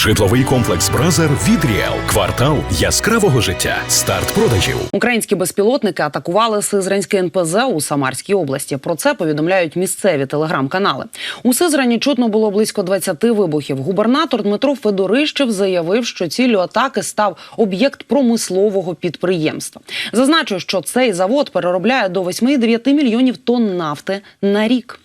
Житловий комплекс Бразер від Ріел. Квартал яскравого життя. Старт продажів. Українські безпілотники атакували Сизранське НПЗ у Самарській області. Про це повідомляють місцеві телеграм-канали. У Сизрані чутно було близько 20 вибухів. Губернатор Дмитро Федорищев заявив, що ціллю атаки став об'єкт промислового підприємства. Зазначу, що цей завод переробляє до 8,9 мільйонів тонн нафти на рік.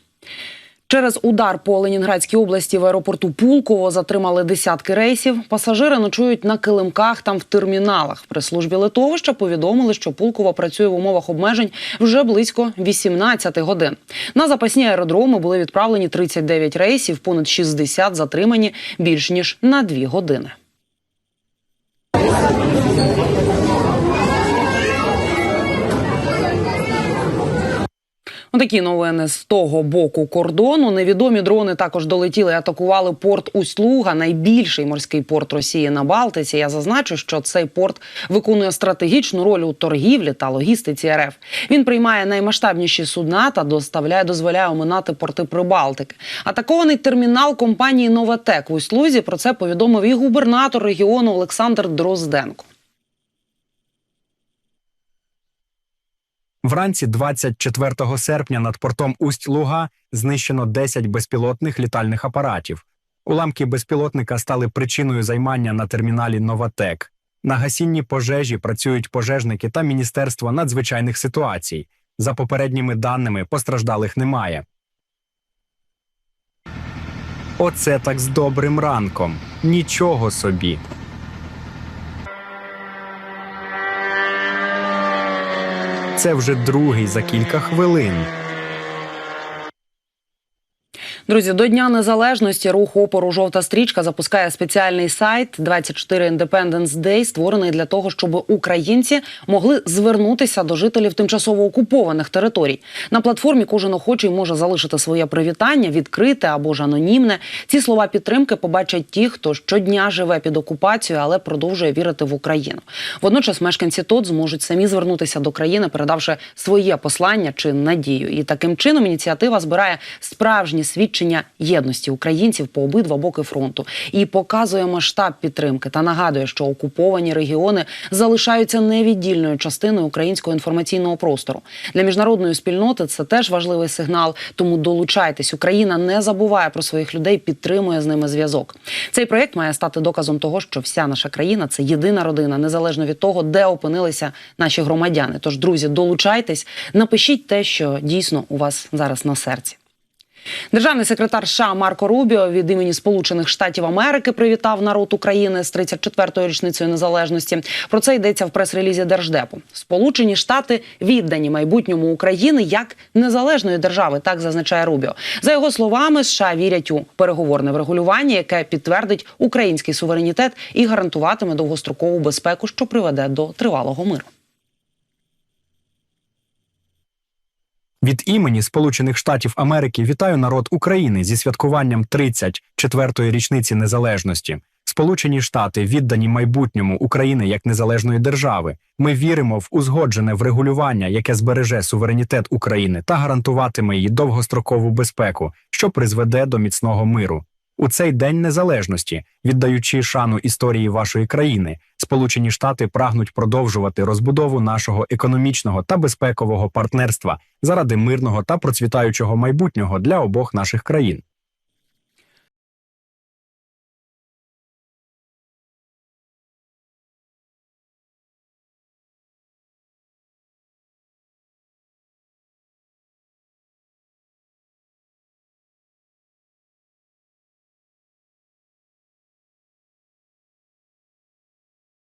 Через удар по Ленінградській області в аеропорту Пулково затримали десятки рейсів. Пасажири ночують на килимках там в терміналах. При службі литовища повідомили, що Пулково працює в умовах обмежень вже близько 18 годин. На запасні аеродроми були відправлені 39 рейсів, понад 60 затримані більш ніж на 2 години. Ну, Такі новини з того боку кордону. Невідомі дрони також долетіли і атакували порт Усть-Луга, найбільший морський порт Росії на Балтиці. Я зазначу, що цей порт виконує стратегічну роль у торгівлі та логістиці РФ. Він приймає наймасштабніші судна та доставляє, дозволяє оминати порти Прибалтики. Атакований термінал компанії Новатек в Усть-Лузі. Про це повідомив і губернатор регіону Олександр Дрозденко. Вранці 24 серпня над портом Усть-Луга знищено 10 безпілотних літальних апаратів. Уламки безпілотника стали причиною займання на терміналі Новатек. На гасінні пожежі працюють пожежники та Міністерство надзвичайних ситуацій. За попередніми даними, постраждалих немає. Оце так з добрим ранком. Нічого собі. Це вже другий за кілька хвилин. Друзі, до Дня Незалежності рух опору Жовта стрічка запускає спеціальний сайт 24 Independence Day, створений для того, щоб українці могли звернутися до жителів тимчасово окупованих територій. На платформі кожен охочий може залишити своє привітання, відкрите або ж анонімне. Ці слова підтримки побачать ті, хто щодня живе під окупацією, але продовжує вірити в Україну. Водночас мешканці ТОТ зможуть самі звернутися до країни, передавши своє послання чи надію. І таким чином ініціатива збирає справжні свідчення єдності українців по обидва боки фронту і показує масштаб підтримки та нагадує, що окуповані регіони залишаються невіддільною частиною українського інформаційного простору. Для міжнародної спільноти це теж важливий сигнал. Тому долучайтесь. Україна не забуває про своїх людей, підтримує з ними зв'язок. Цей проект має стати доказом того, що вся наша країна це єдина родина, незалежно від того, де опинилися наші громадяни. Тож, друзі, долучайтесь, напишіть те, що дійсно у вас зараз на серці. Державний секретар США Марко Рубіо від імені Сполучених Штатів Америки привітав народ України з 34-ю річницею незалежності. Про це йдеться в прес-релізі Держдепу. Сполучені Штати віддані майбутньому України як незалежної держави. Так зазначає Рубіо. За його словами, США вірять у переговорне врегулювання, яке підтвердить український суверенітет і гарантуватиме довгострокову безпеку, що приведе до тривалого миру. Від імені Сполучених Штатів Америки вітаю народ України зі святкуванням 34-ї річниці незалежності. Сполучені Штати віддані майбутньому України як незалежної держави. Ми віримо в узгоджене врегулювання, яке збереже суверенітет України та гарантуватиме її довгострокову безпеку, що призведе до міцного миру. У цей день незалежності, віддаючи шану історії вашої країни, Сполучені Штати прагнуть продовжувати розбудову нашого економічного та безпекового партнерства заради мирного та процвітаючого майбутнього для обох наших країн.